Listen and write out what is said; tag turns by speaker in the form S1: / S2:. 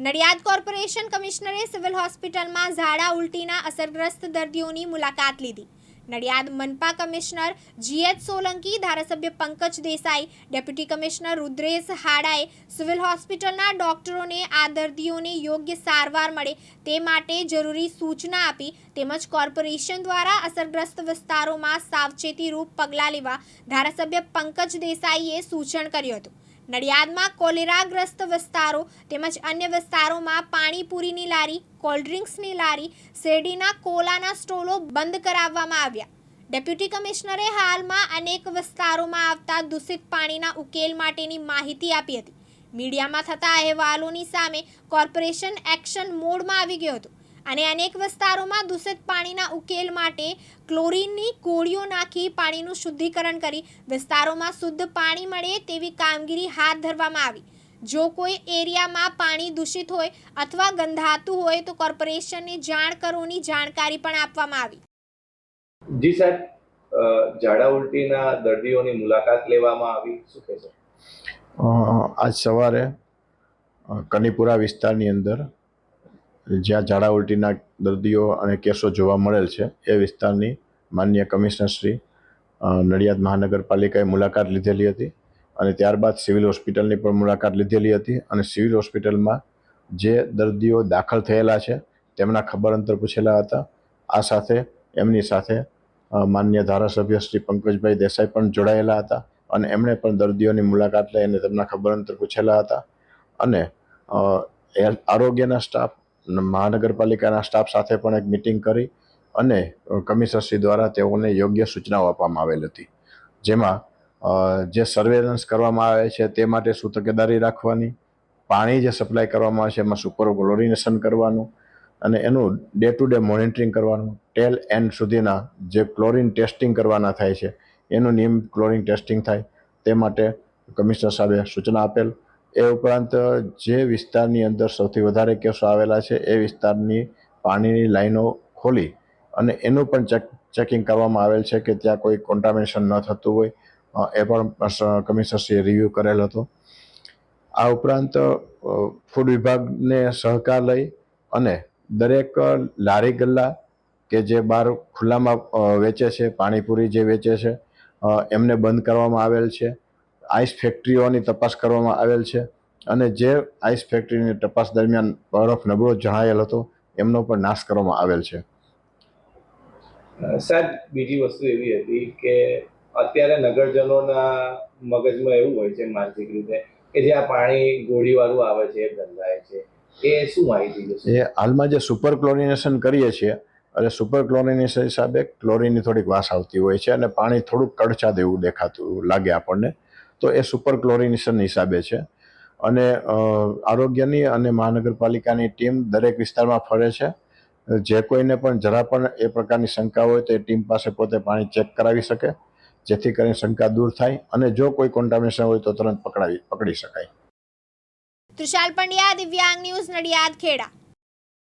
S1: Nadiad corporation કમિશનરે civil હોસ્પિટલમાં ઝાડા ઉલટીના અસરગ્રસ્ત દર્દીઓની મુલાકાત લીધી. નડિયાદ મનપા કમિશનર જીએચ સોલંકી, ધારાસભ્ય પંકજ દેસાઈ, ડેપ્યુટી કમિશનર રુદ્રેશ હાડાએ સિવિલ હોસ્પિટલના ડોક્ટરોને આ દર્દીઓને યોગ્ય સારવાર મળે તે માટે જરૂરી સૂચના આપી તેમજ કોર્પોરેશન દ્વારા અસરગ્રસ્ત વિસ્તારોમાં સાવચેતી રૂપ પગલાં લેવા ધારાસભ્ય પંકજ દેસાઈએ સૂચન કર્યું હતું. નડિયાદમાં કોલેરાગ્રસ્ત વિસ્તારો તેમજ અન્ય વિસ્તારોમાં પાણીપુરીની લારી કોલ્ડ્રિંક્સની લારી, શેરડીના કોલાના સ્ટોલો બંધ કરાવવામાં આવ્યા. ડેપ્યુટી કમિશનરે હાલમાં અનેક વિસ્તારોમાં આવતા દૂષિત પાણીના ઉકેલ માટેની માહિતી આપી હતી. મીડિયામાં થતા અહેવાલોની સામે કોર્પોરેશન એક્શન મોડમાં આવી ગયો હતો. અને અનેક વિસ્તારોમાં દૂષિત પાણીના ઉકેલ માટે ક્લોરીનની ગોળીઓ નાખી પાણીનું શુદ્ધિકરણ કરી વિસ્તારોમાં શુદ્ધ પાણી મળે તેવી કામગીરી હાથ ધરવામાં આવી. જો કોઈ એરિયામાં પાણી દૂષિત હોય અથવા ગંધાતું હોય તો કોર્પોરેશનને જાણ કરોની જાણકારી પણ આપવામાં આવી.
S2: જી સાહેબ ઝાડા ઉલટીના દર્દીઓની મુલાકાત લેવામાં આવી. શું કહેશો?
S3: આજ સવારે કનીપુરા વિસ્તારની અંદર જ્યાં ઝાડા ઉલટીના દર્દીઓ અને કેસો જોવા મળેલ છે, એ વિસ્તારની માન્ય કમિશનર શ્રી નડિયાદ મહાનગરપાલિકાએ મુલાકાત લીધેલી હતી અને ત્યારબાદ સિવિલ હોસ્પિટલની પણ મુલાકાત લીધેલી હતી અને સિવિલ હોસ્પિટલમાં જે દર્દીઓ દાખલ થયેલા છે, તેમના ખબર અંતર પૂછેલા હતા. આ સાથે એમની સાથે માન્ય ધારાસભ્ય શ્રી પંકજભાઈ દેસાઈ પણ જોડાયેલા હતા અને એમણે પણ દર્દીઓની મુલાકાત લઈ અને તેમના ખબર અંતર પૂછેલા હતા અને આરોગ્યના સ્ટાફ મહાનગરપાલિકાના સ્ટાફ સાથે પણ એક મિટિંગ કરી અને કમિશનરશ્રી દ્વારા તેઓને યોગ્ય સૂચનાઓ આપવામાં આવેલ હતી. જેમાં જે સર્વેલન્સ કરવામાં આવે છે તે માટે શું તકેદારી રાખવાની, પાણી જે સપ્લાય કરવામાં આવે છે એમાં સુપર ક્લોરિનેશન કરવાનું અને એનું ડે ટુ ડે મોનિટરિંગ કરવાનું. ટેલ એન્ડ સુધીના જે ક્લોરિન ટેસ્ટિંગ કરવાના થાય છે, એનું નિયમિત ક્લોરિન ટેસ્ટિંગ થાય. તે માટે કમિશનર સાહેબે સૂચના આપેલ એ ઉપરાંત જે વિસ્તારની અંદર સૌથી વધારે કેસો આવેલા છે, એ વિસ્તારની પાણીની લાઈનો ખોલી અને એનું પણ ચેક, ચેકિંગ કરવામાં આવેલ છે કે ત્યાં કોઈ કોન્ટામિનેશન ન થતું હોય. એ પણ કમિશનરશ્રીએ રિવ્યૂ કરેલ હતો. આ ઉપરાંત ફૂડ વિભાગને સહકાર લઈ અને દરેક લારી ગલ્લા કે જે બહાર ખુલ્લામાં વેચે છે, પાણીપુરી જે વેચે છે એમને બંધ કરવામાં આવેલ છે. આઈસ ફેક્ટરીઓની તપાસ કરવામાં આવેલ છે અને જે આઈસ ફેક્ટરીની તપાસ દરમિયાન બરફ નબળો જણાયેલ હતો એમનો પણ નાશ કરવામાં આવેલ છે.
S2: સાહેબ બીજી વસ્તુ એવી હતી કે અત્યારે નગરજનોના મગજમાં એવું હોય છે માનસિક રીતે કે જે આ પાણી ગોળીવાળું આવે છે એ ગંધાય છે એ શું માહિતી છે?
S3: એ હાલમાં જે સુપર ક્લોરિનેશન કરીએ છીએ અને સુપર ક્લોરિનેશન હિસાબે ક્લોરિનની થોડીક વાસ આવતી હોય છે અને પાણી થોડુંક કડછા દેવું દેખાતું લાગે આપણને. તો એ સુપર ક્લોરિનેશન હિસાબે છે. અને આરોગ્યની અને મહાનગરપાલિકાની ટીમ દરેક વિસ્તારમાં ફરે છે. જે કોઈને પણ જરા પણ એ પ્રકારની શંકા હોય તો એ ટીમ પાસે પોતે પાણી ચેક કરાવી શકે, જેથી કરીને શંકા દૂર થાય અને જો કોઈ કોન્ટામિનેશન હોય તો તરત પકડાવી, પકડી શકાય.
S1: તૃષાલ પંડ્યા, દિવ્યાંગ ન્યૂઝ નડિયાદ, ખેડા.